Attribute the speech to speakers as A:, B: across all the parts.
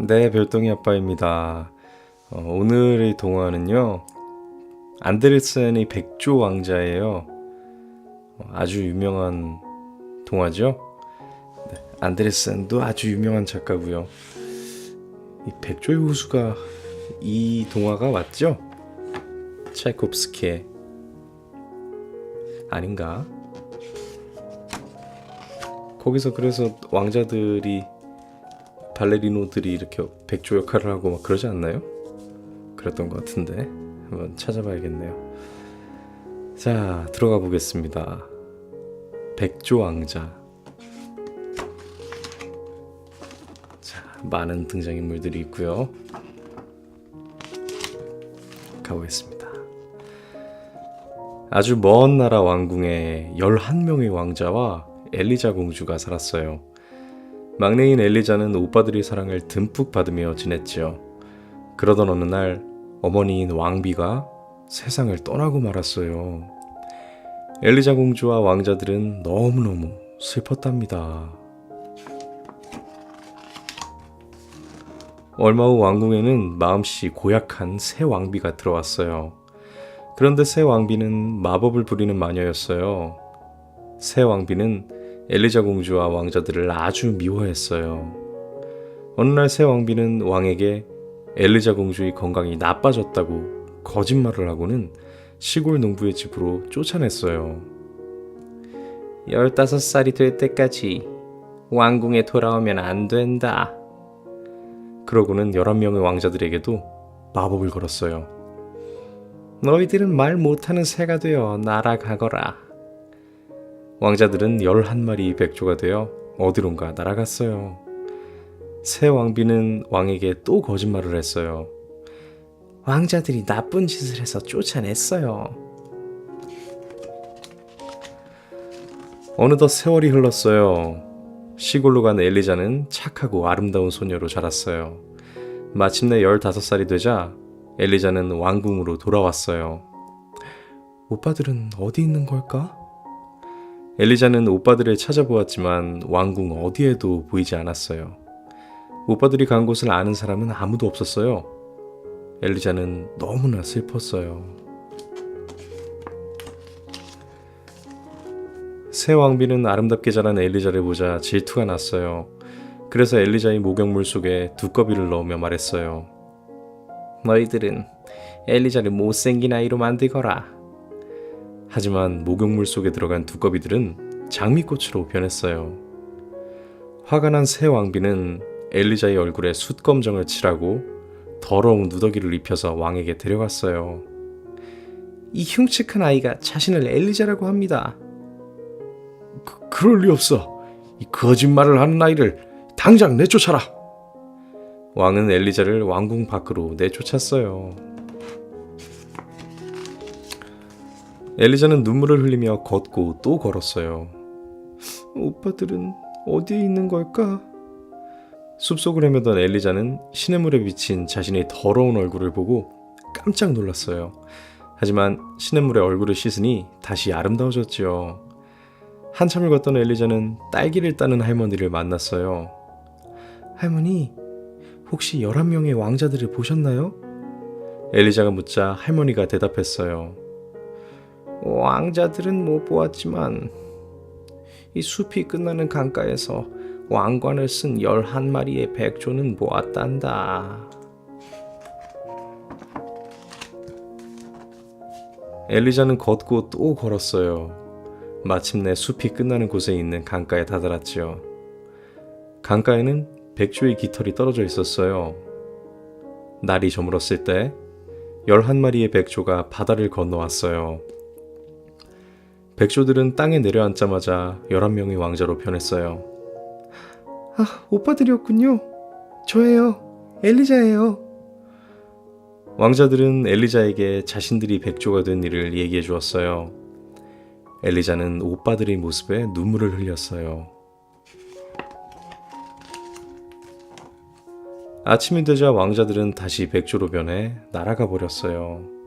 A: 네, 별똥이 아빠입니다. 어, 오늘의 동화는요, 안데르센의 백조 왕자예요. 어, 아주 유명한 동화죠. 네, 안데르센도 아주 유명한 작가고요. 이 백조의 호수가 이 동화가 맞죠? 차이콥스키의 아닌가? 거기서 그래서 왕자들이 발레리노들이 이렇게 백조 역할을 하고 막 그러지 않나요? 그랬던 것 같은데 한번 찾아봐야겠네요. 자 들어가 보겠습니다. 백조 왕자. 자 많은 등장인물들이 있고요. 가보겠습니다. 아주 먼 나라 왕궁에 11명의 왕자와 엘리자 공주가 살았어요. 막내인 엘리자는 오빠들의 사랑을 듬뿍 받으며 지냈지요. 그러던 어느 날 어머니인 왕비가 세상을 떠나고 말았어요. 엘리자 공주와 왕자들은 너무너무 슬펐답니다. 얼마 후 왕궁에는 마음씨 고약한 새 왕비가 들어왔어요. 그런데 새 왕비는 마법을 부리는 마녀였어요. 새 왕비는 엘리자 공주와 왕자들을 아주 미워했어요. 어느 날 새 왕비는 왕에게 엘리자 공주의 건강이 나빠졌다고 거짓말을 하고는 시골 농부의 집으로 쫓아냈어요. 15살이 될 때까지 왕궁에 돌아오면 안 된다. 그러고는 11명의 왕자들에게도 마법을 걸었어요. 너희들은 말 못하는 새가 되어 날아가거라. 왕자들은 11마리 백조가 되어 어디론가 날아갔어요. 새 왕비는 왕에게 또 거짓말을 했어요. 왕자들이 나쁜 짓을 해서 쫓아냈어요. 어느덧 세월이 흘렀어요. 시골로 간 엘리자는 착하고 아름다운 소녀로 자랐어요. 마침내 15살이 되자 엘리자는 왕궁으로 돌아왔어요. 오빠들은 어디 있는 걸까? 엘리자는 오빠들을 찾아보았지만 왕궁 어디에도 보이지 않았어요. 오빠들이 간 곳을 아는 사람은 아무도 없었어요. 엘리자는 너무나 슬펐어요. 새 왕비는 아름답게 자란 엘리자를 보자 질투가 났어요. 그래서 엘리자의 목욕물 속에 두꺼비를 넣으며 말했어요. 너희들은 엘리자를 못생긴 아이로 만들거라. 하지만 목욕물 속에 들어간 두꺼비들은 장미꽃으로 변했어요. 화가 난 새 왕비는 엘리자의 얼굴에 숯검정을 칠하고 더러운 누더기를 입혀서 왕에게 데려갔어요. 이 흉측한 아이가 자신을 엘리자라고 합니다. 그, 그럴 리 없어. 이 거짓말을 하는 아이를 당장 내쫓아라. 왕은 엘리자를 왕궁 밖으로 내쫓았어요. 엘리자는 눈물을 흘리며 걷고 또 걸었어요. 오빠들은 어디에 있는 걸까? 숲속을 헤매던 엘리자는 시냇물에 비친 자신의 더러운 얼굴을 보고 깜짝 놀랐어요. 하지만 시냇물에 얼굴을 씻으니 다시 아름다워졌지요. 한참을 걷던 엘리자는 딸기를 따는 할머니를 만났어요. 할머니, 혹시 11명의 왕자들을 보셨나요? 엘리자가 묻자 할머니가 대답했어요. 왕자들은 못 보았지만 이 숲이 끝나는 강가에서 왕관을 쓴 열한 마리의 백조는 보았단다. 엘리자는 걷고 또 걸었어요. 마침내 숲이 끝나는 곳에 있는 강가에 다다랐지요. 강가에는 백조의 깃털이 떨어져 있었어요. 날이 저물었을 때 열한 마리의 백조가 바다를 건너왔어요. 백조들은 땅에 내려앉자마자 11명의 왕자로 변했어요. 아, 오빠들이었군요. 저예요. 엘리자예요. 왕자들은 엘리자에게 자신들이 백조가 된 일을 얘기해 주었어요. 엘리자는 오빠들의 모습에 눈물을 흘렸어요. 아침이 되자 왕자들은 다시 백조로 변해 날아가 버렸어요.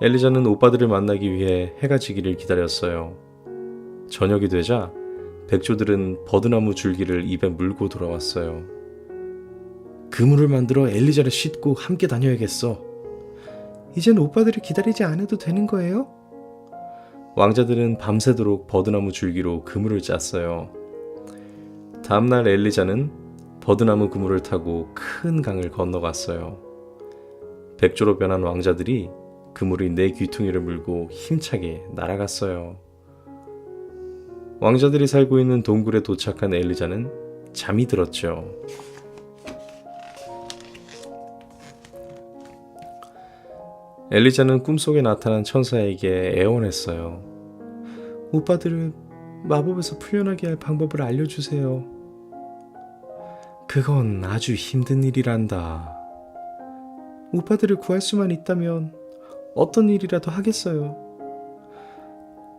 A: 엘리자는 오빠들을 만나기 위해 해가 지기를 기다렸어요. 저녁이 되자 백조들은 버드나무 줄기를 입에 물고 돌아왔어요. 그물을 만들어 엘리자를 싣고 함께 다녀야겠어. 이젠 오빠들이 기다리지 않아도 되는 거예요? 왕자들은 밤새도록 버드나무 줄기로 그물을 짰어요. 다음날 엘리자는 버드나무 그물을 타고 큰 강을 건너갔어요. 백조로 변한 왕자들이 그물이 내 귀퉁이를 물고 힘차게 날아갔어요. 왕자들이 살고 있는 동굴에 도착한 엘리자는 잠이 들었죠. 엘리자는 꿈속에 나타난 천사에게 애원했어요. 오빠들을 마법에서 풀려나게 할 방법을 알려주세요. 그건 아주 힘든 일이란다. 오빠들을 구할 수만 있다면 어떤 일이라도 하겠어요.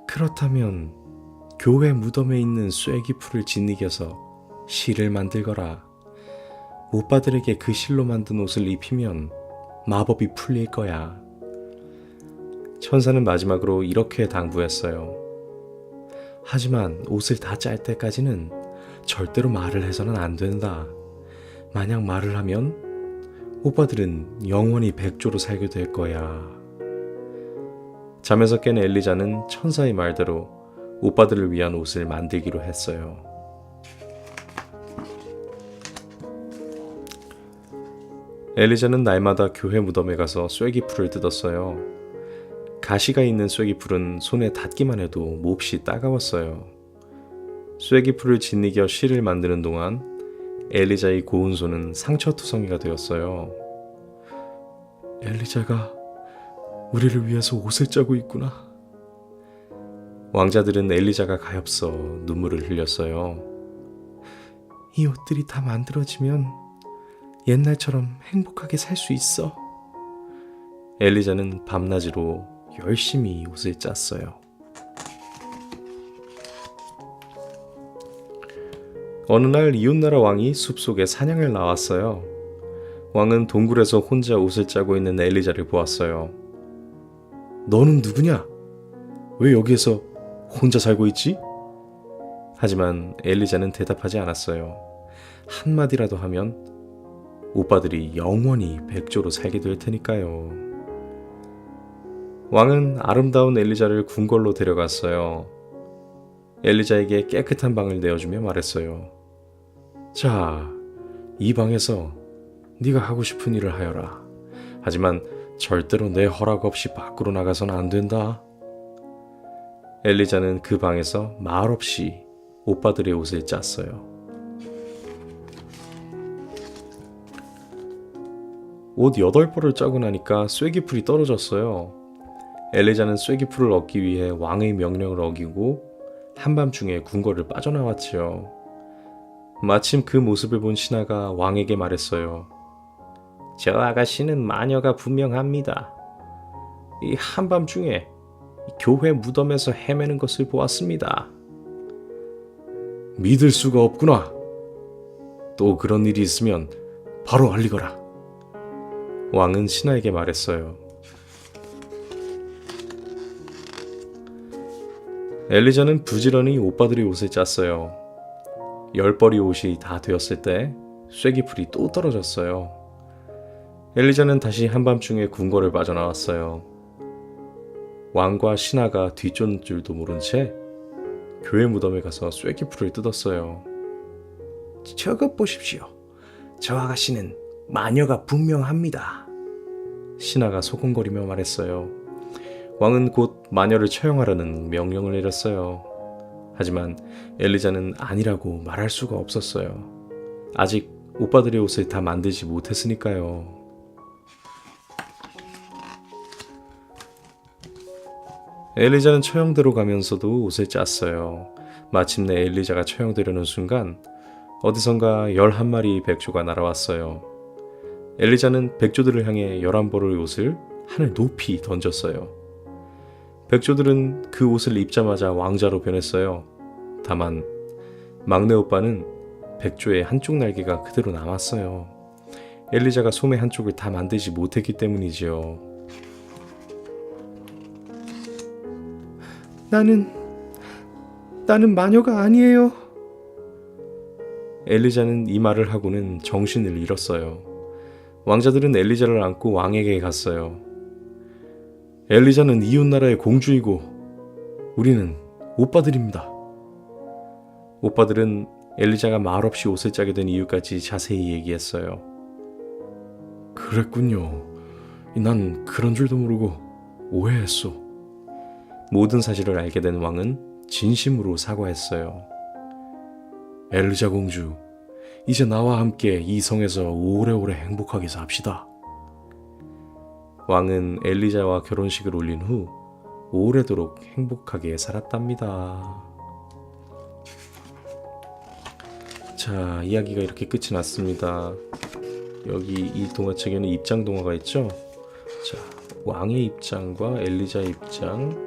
A: 그렇다면 교회 무덤에 있는 쐐기풀을 짓이겨서 실을 만들거라. 오빠들에게 그 실로 만든 옷을 입히면 마법이 풀릴 거야. 천사는 마지막으로 이렇게 당부했어요. 하지만 옷을 다 짤 때까지는 절대로 말을 해서는 안 된다. 만약 말을 하면 오빠들은 영원히 백조로 살게 될 거야. 잠에서 깬 엘리자는 천사의 말대로 오빠들을 위한 옷을 만들기로 했어요. 엘리자는 날마다 교회 무덤에 가서 쐐기풀을 뜯었어요. 가시가 있는 쐐기풀은 손에 닿기만 해도 몹시 따가웠어요. 쐐기풀을 짓이겨 실을 만드는 동안 엘리자의 고운 손은 상처투성이가 되었어요. 엘리자가 우리를 위해서 옷을 짜고 있구나. 왕자들은 엘리자가 가엾어 눈물을 흘렸어요. 이 옷들이 다 만들어지면 옛날처럼 행복하게 살 수 있어. 엘리자는 밤낮으로 열심히 옷을 짰어요. 어느 날 이웃나라 왕이 숲속에 사냥을 나왔어요. 왕은 동굴에서 혼자 옷을 짜고 있는 엘리자를 보았어요. 너는 누구냐? 왜 여기에서 혼자 살고 있지? 하지만 엘리자는 대답하지 않았어요. 한마디라도 하면 오빠들이 영원히 백조로 살게 될 테니까요. 왕은 아름다운 엘리자를 궁궐로 데려갔어요. 엘리자에게 깨끗한 방을 내어주며 말했어요. 자, 이 방에서 네가 하고 싶은 일을 하여라. 하지만 절대로 내 허락 없이 밖으로 나가선 안 된다. 엘리자는 그 방에서 말없이 오빠들의 옷을 짰어요. 옷 여덟 벌을 짜고 나니까 쐐기풀이 떨어졌어요. 엘리자는 쐐기풀을 얻기 위해 왕의 명령을 어기고 한밤중에 궁궐을 빠져나왔지요. 마침 그 모습을 본 신하가 왕에게 말했어요. 저 아가씨는 마녀가 분명합니다. 이 한밤중에 교회 무덤에서 헤매는 것을 보았습니다. 믿을 수가 없구나. 또 그런 일이 있으면 바로 알리거라. 왕은 신하에게 말했어요. 엘리자는 부지런히 오빠들의 옷을 짰어요. 열 벌이 옷이 다 되었을 때 쐐기풀이 또 떨어졌어요. 엘리자는 다시 한밤중에 궁궐을 빠져나왔어요. 왕과 신하가 뒤쫓는 줄도 모른 채 교회 무덤에 가서 쐐기풀을 뜯었어요. 저것 보십시오. 저 아가씨는 마녀가 분명합니다. 신하가 소곤거리며 말했어요. 왕은 곧 마녀를 처형하라는 명령을 내렸어요. 하지만 엘리자는 아니라고 말할 수가 없었어요. 아직 오빠들의 옷을 다 만들지 못했으니까요. 엘리자는 처형대로 가면서도 옷을 짰어요. 마침내 엘리자가 처형되려는 순간 어디선가 11마리 백조가 날아왔어요. 엘리자는 백조들을 향해 11벌의 옷을 하늘 높이 던졌어요. 백조들은 그 옷을 입자마자 왕자로 변했어요. 다만 막내 오빠는 백조의 한쪽 날개가 그대로 남았어요. 엘리자가 솜의 한쪽을 다 만들지 못했기 때문이지요. 나는 나는 마녀가 아니에요. 엘리자는 이 말을 하고는 정신을 잃었어요. 왕자들은 엘리자를 안고 왕에게 갔어요. 엘리자는 이웃나라의 공주이고 우리는 오빠들입니다. 오빠들은 엘리자가 말없이 옷을 짜게 된 이유까지 자세히 얘기했어요. 그랬군요. 난 그런 줄도 모르고 오해했어. 모든 사실을 알게 된 왕은 진심으로 사과했어요. 엘리자 공주, 이제 나와 함께 이 성에서 오래오래 행복하게 삽시다. 왕은 엘리자와 결혼식을 올린 후 오래도록 행복하게 살았답니다. 자, 이야기가 이렇게 끝이 났습니다. 여기 이 동화책에는 입장 동화가 있죠. 자, 왕의 입장과 엘리자의 입장,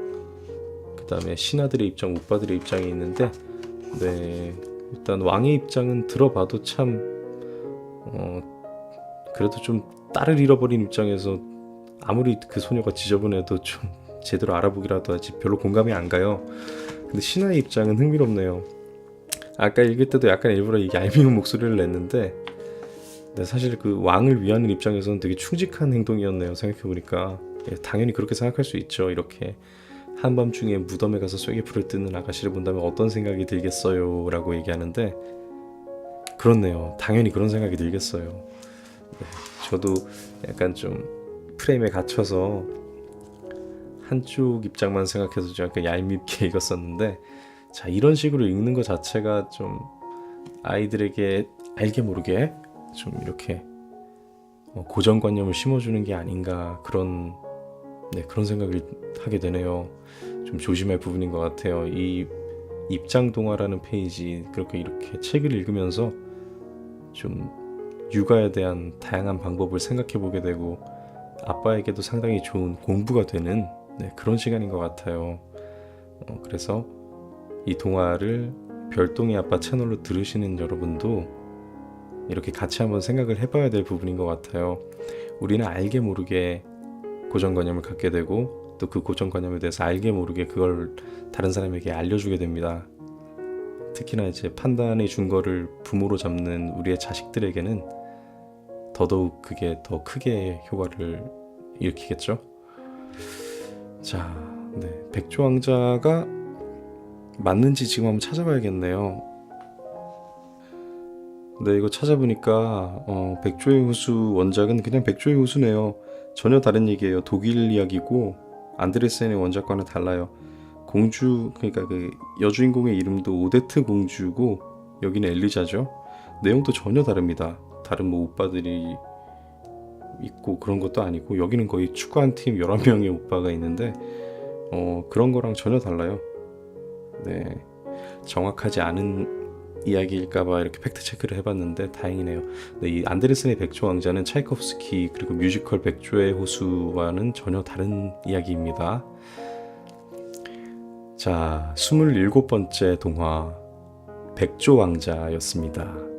A: 그 다음에 신하들의 입장, 오빠들의 입장이 있는데, 네, 일단 왕의 입장은 들어봐도 참, 어, 그래도 좀 딸을 잃어버린 입장에서 아무리 그 소녀가 지저분해도 좀 제대로 알아보기라도 하지 별로 공감이 안 가요. 근데 신하의 입장은 흥미롭네요. 아까 읽을 때도 약간 일부러 이 얄미운 목소리를 냈는데 근데 사실 그 왕을 위하는 입장에서는 되게 충직한 행동이었네요. 생각해보니까 예, 당연히 그렇게 생각할 수 있죠. 이렇게 한밤중에 무덤에 가서 쐐기풀을 뜯는 아가씨를 본다면 어떤 생각이 들겠어요? 라고 얘기하는데 그렇네요. 당연히 그런 생각이 들겠어요. 네, 저도 약간 좀 프레임에 갇혀서 한쪽 입장만 생각해서 좀 약간 얄밉게 읽었었는데 자 이런 식으로 읽는 것 자체가 좀 아이들에게 알게 모르게 좀 이렇게 어, 고정관념을 심어주는 게 아닌가 그런 네 그런 생각을 하게 되네요. 좀 조심할 부분인 것 같아요. 이 입장 동화라는 페이지 그렇게 이렇게 책을 읽으면서 좀 육아에 대한 다양한 방법을 생각해 보게 되고 아빠에게도 상당히 좋은 공부가 되는 네, 그런 시간인 것 같아요. 어, 그래서 이 동화를 별동이 아빠 채널로 들으시는 여러분도 이렇게 같이 한번 생각을 해봐야 될 부분인 것 같아요. 우리는 알게 모르게 고정관념을 갖게 되고 또 그 고정관념에 대해서 알게 모르게 그걸 다른 사람에게 알려주게 됩니다. 특히나 이제 판단해 준 거를 부모로 잡는 우리의 자식들에게는 더더욱 그게 더 크게 효과를 일으키겠죠. 자, 네. 백조 왕자가 맞는지 지금 한번 찾아봐야겠네요. 네, 이거 찾아보니까 어, 백조의 호수 원작은 그냥 백조의 호수네요. 전혀 다른 얘기예요. 독일 이야기고 안드레센의 원작과는 달라요. 공주 그러니까 그 여주인공의 이름도 오데트 공주고 여기는 엘리자죠. 내용도 전혀 다릅니다. 다른 뭐 오빠들이 있고 그런 것도 아니고 여기는 거의 축구 한 팀 11명의 오빠가 있는데 어, 그런 거랑 전혀 달라요. 네. 정확하지 않은 이야기일까봐 이렇게 팩트 체크를 해봤는데 다행이네요. 네, 이 안데르센의 백조 왕자는 차이코프스키 그리고 뮤지컬 백조의 호수와는 전혀 다른 이야기입니다. 자, 27번째 동화 백조 왕자였습니다.